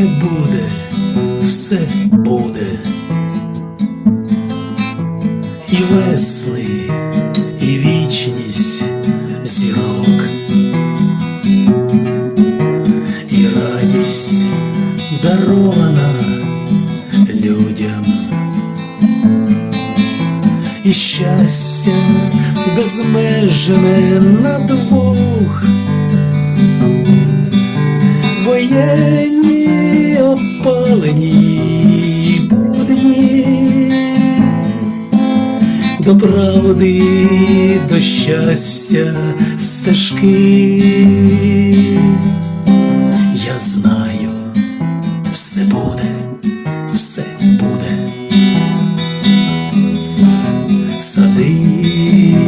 все буде, все буде. І весни, і вічність зірок, і радість дарована людям, і щастя безмежне на двох до правди, до щастя стежки. Я знаю, все буде, все буде. Сади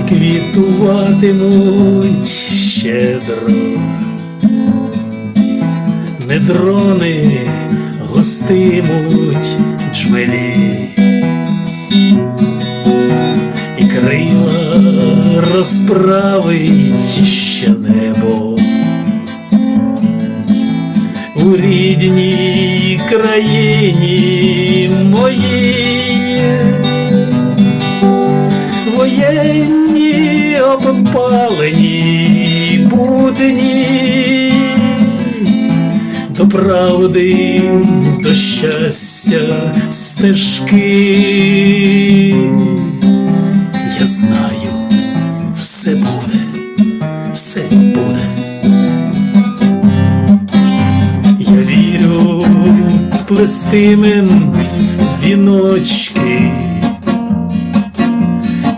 квітуватимуть щедро не дрони гостимуть джмелі, крила розправить ще небо у рідній країні моїй воєнні обпалені будні до правди, до щастя стежки. Все буде, все буде. Я вірю, плестимен віночки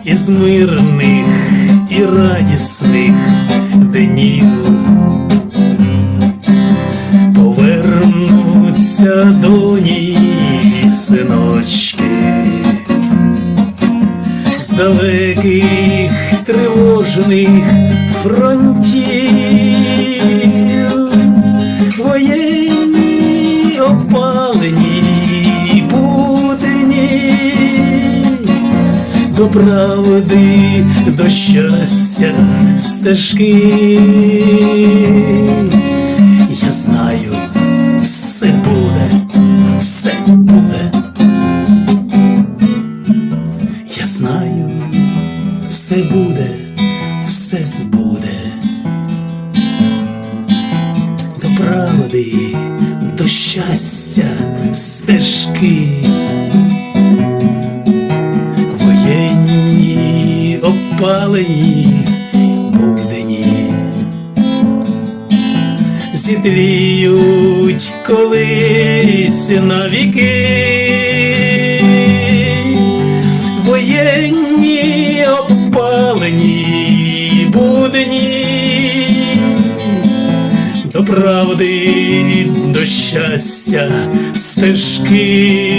із мирних і радісних днів. Повернуться доні і синочки з далеких тривожних фронтів, воєнні опалені будні, до правди, до щастя стежки. Я знаю, все буде, все буде. Я знаю, все буде, все буде. До правди, до щастя стежки. Воєнні опалені будені зітліють колись навіки. Воєнні опалені правди, до щастя стежки.